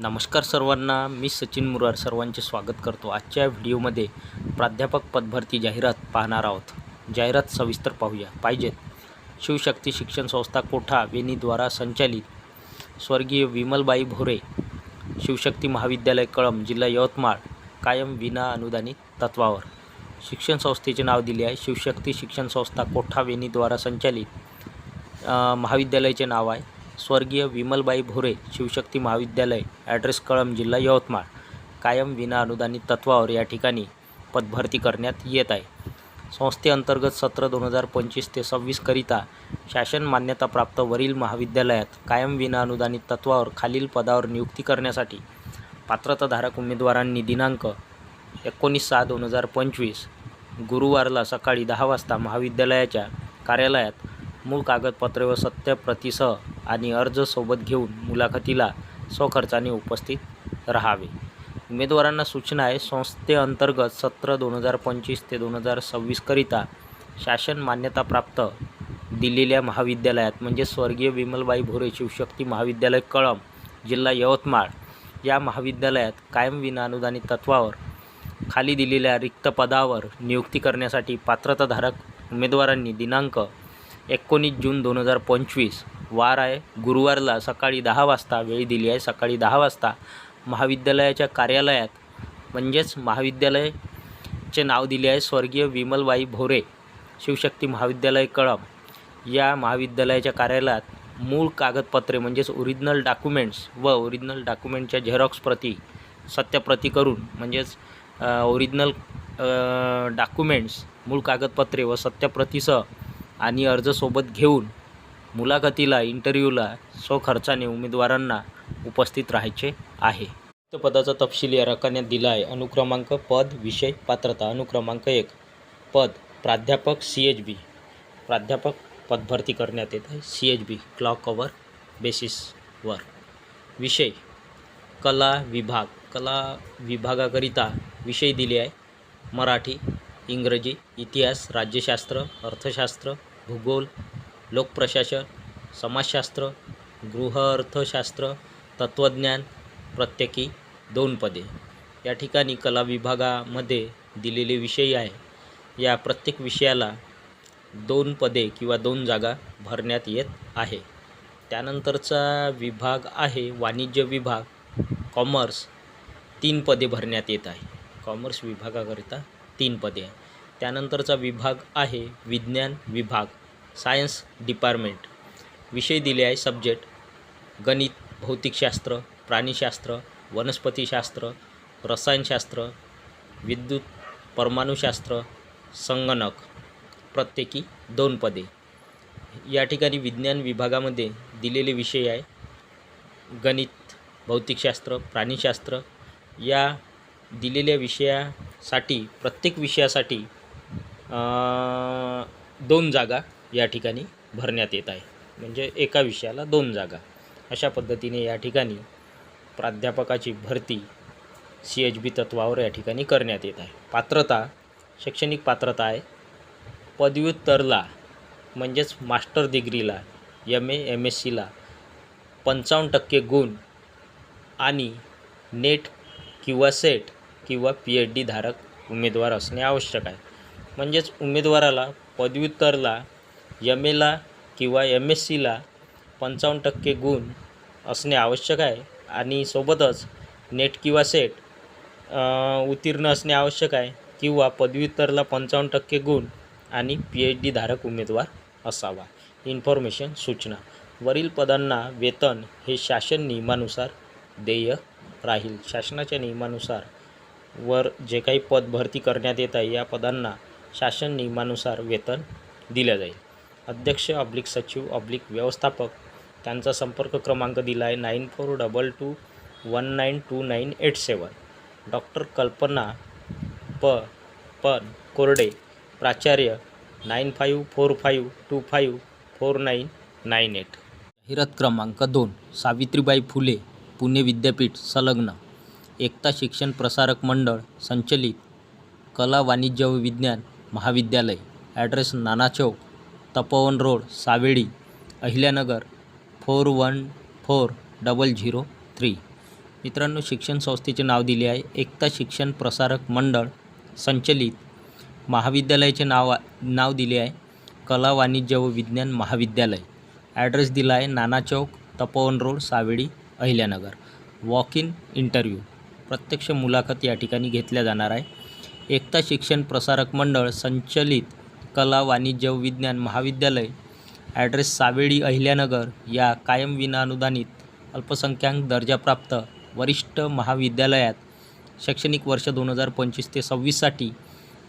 नमस्कार सर्वांना मी सचिन मुरार सर्वांचे स्वागत करतो आजच्या व्हिडिओमध्ये. प्राध्यापक पदभरती जाहिरात पाहणार आहोत. जाहिरात सविस्तर पाहूया. पाहिजेत. शिवशक्ती शिक्षण संस्था कोठा वेणीद्वारा संचालित? स्वर्गीय विमलबाई भोरे शिवशक्ती महाविद्यालय कळम जिल्हा यवतमाळ कायम विना अनुदानित तत्वावर. शिक्षण संस्थेचे नाव दिले आहे. शिवशक्ती शिक्षण संस्था कोठा वेणीद्वारा संचालित? महाविद्यालयाचे नाव आहे. स्वर्गीय विमलबाई भोरे शिवशक्ती महाविद्यालय ॲड्रेस कळम जिल्हा यवतमाळ कायम विना अनुदानित तत्वावर या ठिकाणी पदभरती करण्यात येत आहे. संस्थेअंतर्गत सत्र दोन हजार पंचवीस ते सव्वीसकरिता शासन मान्यताप्राप्त वरील महाविद्यालयात कायम विना अनुदानित तत्वावर खालील पदावर नियुक्ती करण्यासाठी पात्रताधारक उमेदवारांनी दिनांक एकोणीस सहा दोन हजार पंचवीस गुरुवारला सकाळी दहा वाजता महाविद्यालयाच्या कार्यालयात मूळ कागदपत्रे व सत्यप्रतीसह आणि अर्ज सोबत घेऊन मुलाखतीला स्वखर्चाने उपस्थित राहावे. उमेदवारांना सूचना आहे संस्थेअंतर्गत सत्र दोन हजार पंचवीस ते दोन हजार सव्वीसकरिता शासन मान्यताप्राप्त दिलेल्या महाविद्यालयात म्हणजे स्वर्गीय विमलबाई भोरे शिवशक्ती महाविद्यालय कळम जिल्हा यवतमाळ या महाविद्यालयात कायम विनाअनुदानित तत्वावर खाली दिलेल्या रिक्त पदावर नियुक्ती करण्यासाठी पात्रताधारक उमेदवारांनी दिनांक एकोणीस जून दोन हजार पंचवीस. वार आहे. गुरुवारला सकाळी दहा वाजता वेळ दिली आहे सकाळी दहा वाजता महाविद्यालयाच्या कार्यालयात म्हणजेच महाविद्यालयाचे नाव दिले आहे स्वर्गीय विमलबाई भोरे शिवशक्ती महाविद्यालय कळम या महाविद्यालयाच्या कार्यालयात मूळ कागदपत्रे म्हणजेच ओरिजिनल डॉक्युमेंट्स व ओरिजिनल डॉक्युमेंटच्या झेरॉक्स प्रती सत्यप्रती करून म्हणजेच ओरिजिनल डॉक्युमेंट्स मूळ कागदपत्रे व सत्यप्रतीसह आणि अर्जसोबत घेऊन मुलाखतीला इंटरव्ह्यूला स्वखर्चाने उमेदवारांना उपस्थित राहायचे आहे. रिक्त पदाचा तपशील या रकान्यात दिला आहे अनुक्रमांक पद विषय पात्रता. अनुक्रमांक एक पद प्राध्यापक सी एच बी प्राध्यापक पदभरती करण्यात येत आहे. C H B clock hour बेसिसवर विषय कला विभाग. कला विभागाकरिता विषय दिले आहे. मराठी इंग्रजी इतिहास राज्यशास्त्र अर्थशास्त्र भूगोल लोकप्रशासन समाजशास्त्र गृहअर्थशास्त्र तत्त्वज्ञान प्रत्येकी दोन पदे. या ठिकाणी कला विभागामध्ये दिलेले विषय आहे. या प्रत्येक विषयाला दोन पदे किंवा दोन जागा भरण्यात येत आहे. त्यानंतरचा विभाग आहे वाणिज्य विभाग कॉमर्स तीन पदे भरण्यात येत आहे. कॉमर्स विभागाकरिता तीन पदे आहे. त्यानंतरचा विभाग आहे विज्ञान विभाग सायन्स डिपार्टमेंट. विषय दिले आहे सब्जेक्ट गणित भौतिकशास्त्र प्राणीशास्त्र वनस्पतीशास्त्र रसायनशास्त्र विद्युत परमाणुशास्त्र संगणक प्रत्येकी दोन पदे. या ठिकाणी विज्ञान विभागामध्ये दिलेले विषय आहे गणित भौतिकशास्त्र प्राणीशास्त्र. या दिलेल्या विषयासाठी प्रत्येक विषयासाठी दोन जागा या ठिकाणी भरण्यात येत आहे. म्हणजे एका विषयाला दोन जागा. अशा पद्धतीने या ठिकाणी प्राध्यापकाची भरती सी एच बी तत्वावर या ठिकाणी करण्यात येत आहे. पात्रता शैक्षणिक पात्रता आहे. पदव्युत्तरला म्हणजेच मास्टर डिग्रीला एम ए एम एस सीला पंचावन्न टक्के गुण आणि नेट किंवा सेट किंवा पी एच डी धारक उमेदवार असणे आवश्यक आहे. म्हणजेच उमेदवाराला पदव्युत्तरला यम एला किंवा एम एस सीला पंचावन्न टक्के गुण असणे आवश्यक आहे. आणि सोबतच नेट किंवा सेट उत्तीर्ण असणे आवश्यक आहे. किंवा पदव्युत्तरला पंचावन्न टक्के गुण आणि पी एच डी धारक उमेदवार असावा. इन्फॉर्मेशन सूचना. वरील पदांना वेतन हे शासन नियमानुसार देय राहील. शासनाच्या नियमानुसार वर जे काही पद भरती करण्यात येत आहे या पदांना शासन नियमानुसार वेतन दिलं जाईल. अध्यक्ष ऑब्लिक सचिव ऑब्लिक व्यवस्थापक त्यांचा संपर्क क्रमांक दिला आहे nine four double two one nine two nine eight seven doctor Kalpana प. पन कोरडे प्राचार्य nine five four five two five four nine nine eight जाहिरात क्रमांक दोन सावित्रीबाई फुले पुणे विद्यापीठ संलग्न. एकता शिक्षण प्रसारक मंडळ संचलित कला वाणिज्य व विज्ञान महाविद्यालय. Address Nana Chowk Tapovan road Savedi Ahilyanagar four one four double zero three. मित्रांनो शिक्षण संस्थेचे नाव दिले आहे. एकता शिक्षण प्रसारक मंडळ संचलित महाविद्यालयाचे नाव नाव दिले आहे. कला वाणिज्य व विज्ञान महाविद्यालय. ॲड्रेस दिला आहे Nana Chowk Tapovan road Savedi Ahilyanagar. Walk in interview. प्रत्यक्ष मुलाखत या ठिकाणी घेतल्या जाणार आहे. एकता शिक्षण प्रसारक मंडळ संचलित कला वाणिज्य विज्ञान महाविद्यालय. ॲड्रेस सावेडी अहिल्यानगर या कायम विनाअनुदानित अल्पसंख्याक दर्जाप्राप्त वरिष्ठ महाविद्यालयात शैक्षणिक वर्ष दोन हजार पंचवीस ते सव्वीससाठी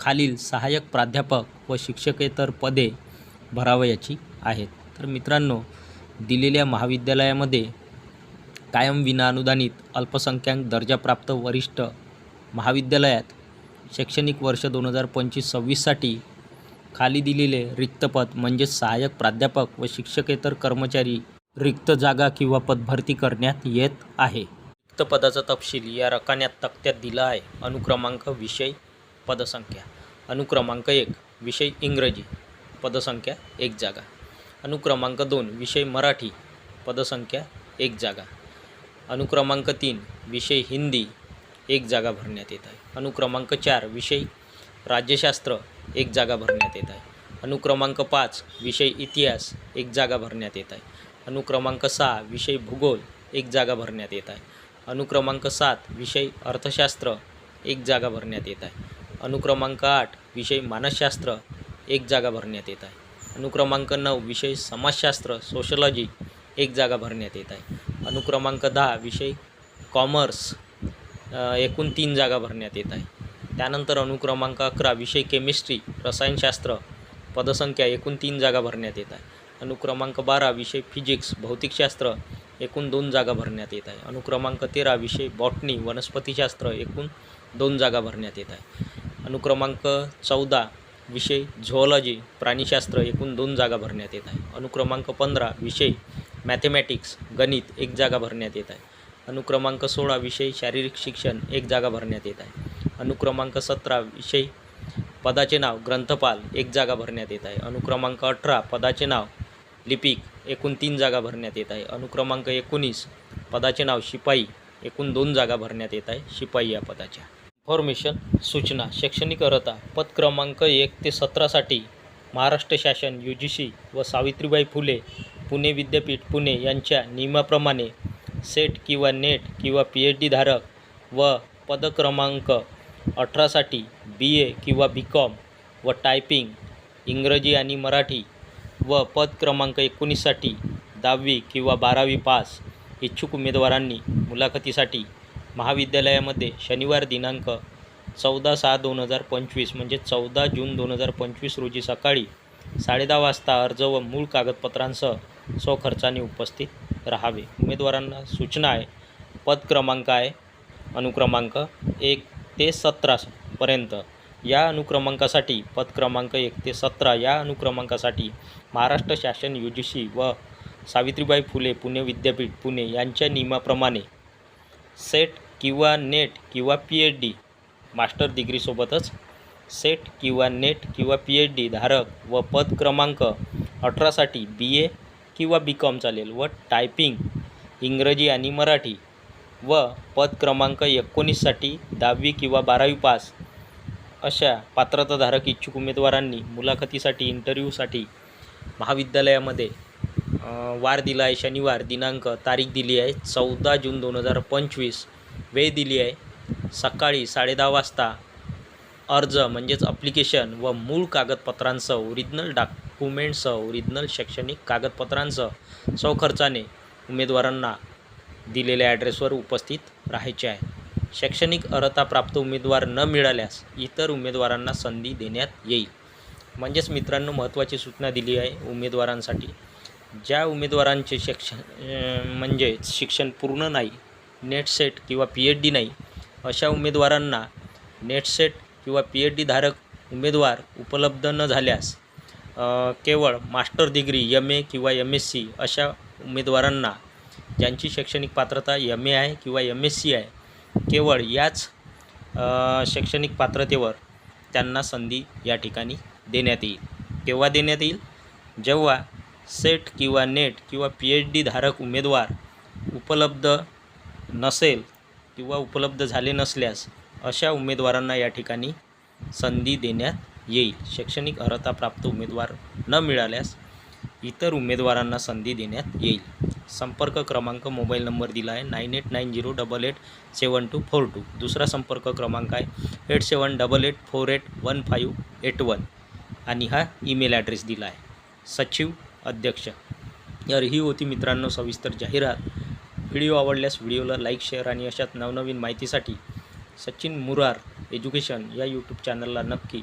खालील सहाय्यक प्राध्यापक व शिक्षकेतर पदे भरावयाची आहेत. तर मित्रांनो दिलेल्या महाविद्यालयामध्ये कायम विनाअनुदानित अल्पसंख्याक दर्जाप्राप्त वरिष्ठ महाविद्यालयात शैक्षणिक वर्ष दोन हजार पंचवीस सव्वीससाठी खाली दिलेले रिक्तपद म्हणजेच सहाय्यक प्राध्यापक व शिक्षकेतर कर्मचारी रिक्त जागा किंवा पदभरती करण्यात येत आहे. रिक्त पदाचा तपशील या रकान्यात तक्त्यात दिला आहे. अनुक्रमांक विषय पदसंख्या. अनुक्रमांक एक विषय इंग्रजी पदसंख्या एक जागा. अनुक्रमांक दोन विषय मराठी पदसंख्या एक जागा. अनुक्रमांक तीन विषय हिंदी एक जागा भरण्यात येत आहे. अनुक्रमांक चार विषय राज्यशास्त्र एक जागा भरण्यात येत आहे. अनुक्रमांक पाच विषय इतिहास एक जागा भरण्यात येत आहे. अनुक्रमांक सहा विषय भूगोल एक जागा भरण्यात येत आहे. अनुक्रमांक सात विषय अर्थशास्त्र एक जागा भरण्यात येत आहे. अनुक्रमांक आठ विषय मानसशास्त्र एक जागा भरण्यात येत आहे. अनुक्रमांक नऊ विषय समाजशास्त्र सोशलॉजी एक जागा भरण्यात येत आहे. अनुक्रमांक दहा विषय कॉमर्स एकूण तीन जागा भरण्यात येत आहे. त्यानंतर अनुक्रमांक अकरा विषय केमिस्ट्री रसायनशास्त्र पदसंख्या एकूण तीन जागा भरण्यात येत आहे. अनुक्रमांक बारा विषय फिजिक्स भौतिकशास्त्र एकूण दोन जागा भरण्यात येत आहे. अनुक्रमांक तेरा विषय बॉटनी वनस्पतीशास्त्र एकूण दोन जागा भरण्यात येत आहे. अनुक्रमांक चौदा विषय झोलॉजी प्राणीशास्त्र एकूण दोन जागा भरण्यात येत आहे. अनुक्रमांक पंधरा विषय मॅथेमॅटिक्स गणित एक जागा भरण्यात येत आहे. अनुक्रमांक सोळा विषय शारीरिक शिक्षण एक जागा भरण्यात येत आहे. अनुक्रमांक सतरा विषय पदाचे नाव ग्रंथपाल एक जागा भरण्यात येत आहे. अनुक्रमांक अठरा पदाचे नाव लिपिक एकूण तीन जागा भरण्यात येत आहे. अनुक्रमांक एकोणीस पदाचे नाव शिपाई एकूण दोन जागा भरण्यात येत आहे. शिपाई या पदाच्या. इन्फॉर्मेशन सूचना शैक्षणिक अर्हता पद क्रमांक एक ते सतरासाठी महाराष्ट्र शासन यू जी सी व सावित्रीबाई फुले पुणे विद्यापीठ पुणे यांच्या नियमाप्रमाणे सेट किंवा नेट किंवा पी एच डी धारक व पदक्रमांक अठरासाठी बी ए किंवा बी कॉम व टायपिंग इंग्रजी आणि मराठी व पद क्रमांक एकोणीससाठी दहावी किंवा बारावी पास इच्छुक उमेदवारांनी मुलाखतीसाठी महाविद्यालयामध्ये शनिवार दिनांक चौदा सहा दोन हजार पंचवीस म्हणजे चौदा जून दोन हजार पंचवीस रोजी सकाळी साडेदहा वाजता अर्ज व मूळ कागदपत्रांसह स्वखर्चाने उपस्थित राहावे. उमेदवारांना सूचना आहे. पद क्रमांक आहे. अनुक्रमांक एक ते सतरापर्यंत या अनुक्रमांकासाठी पद क्रमांक एक ते सतरा या अनुक्रमांकासाठी महाराष्ट्र शासन यू जी सी व सावित्रीबाई फुले पुणे विद्यापीठ पुणे यांच्या नियमाप्रमाणे सेट किंवा नेट किंवा पी एच डी मास्टर डिग्रीसोबतच सेट किंवा नेट किंवा पी एच डी धारक व पद क्रमांक अठरासाठी बी ए किंवा बी कॉम चालेल व टायपिंग इंग्रजी आणि मराठी व पद क्रमांक एकोणीससाठी दहावी किंवा बारावी पास अशा पात्रताधारक इच्छुक उमेदवारांनी मुलाखतीसाठी इंटरव्ह्यूसाठी महाविद्यालयामध्ये वार दिला आहे. शनिवार दिनांक तारीख दिली आहे. चौदा जून दोन हजार पंचवीस वेळ दिली आहे. सकाळी साडेदहा वाजता अर्ज म्हणजेच अप्लिकेशन व मूळ कागदपत्रांसह ओरिजिनल डॉक्युमेंटसह ओरिजिनल शैक्षणिक कागदपत्रांसह स्वखर्चाने उमेदवारांना दिलेल्या ॲड्रेसवर उपस्थित राहायचे आहे. शैक्षणिक अर्हता प्राप्त उमेदवार न मिळाल्यास इतर उमेदवारांना संधी देण्यात येईल. म्हणजेच मित्रांनो महत्त्वाची सूचना दिली आहे उमेदवारांसाठी. ज्या उमेदवारांचे शिक्षण म्हणजे शिक्षण पूर्ण नाही नेट सेट किंवा पी एच डी नाही अशा उमेदवारांना नेट सेट किंवा पी एच डी धारक उमेदवार उपलब्ध न झाल्यास केवळ मास्टर डिग्री एम ए किंवा एम एस सी अशा उमेदवारांना ज्यांची शैक्षणिक पात्रता एम ए आहे किंवा एम एस सी आहे केवळ याच शैक्षणिक पात्रतेवर त्यांना संधी या ठिकाणी देण्यात येईल. केव्हा देण्यात येईल? जेव्हा सेट किंवा नेट किंवा पी एच डी धारक उमेदवार उपलब्ध नसेल किंवा उपलब्ध झाले नसल्यास अशा उमेदवारांना या ठिकाणी संधी देण्यात येईल. शैक्षणिक अर्हता प्राप्त उमेदवार न मिळाल्यास इतर उमेदवारांना संधी देण्यात येईल. संपर्क क्रमांक मोबाईल नंबर दिला आहे nine eight nine zero double eight seven two four two. दुसरा संपर्क क्रमांक आहे eight seven double eight four eight one five eight one. आणि हा ईमेल ॲड्रेस दिला आहे सचिव अध्यक्ष. तर ही होती मित्रांनो सविस्तर जाहिरात. व्हिडिओ आवडल्यास व्हिडिओला लाईक शेअर आणि अशाच नवनवीन माहितीसाठी सचिन मुरार एज्युकेशन या यूट्यूब चॅनलला नक्की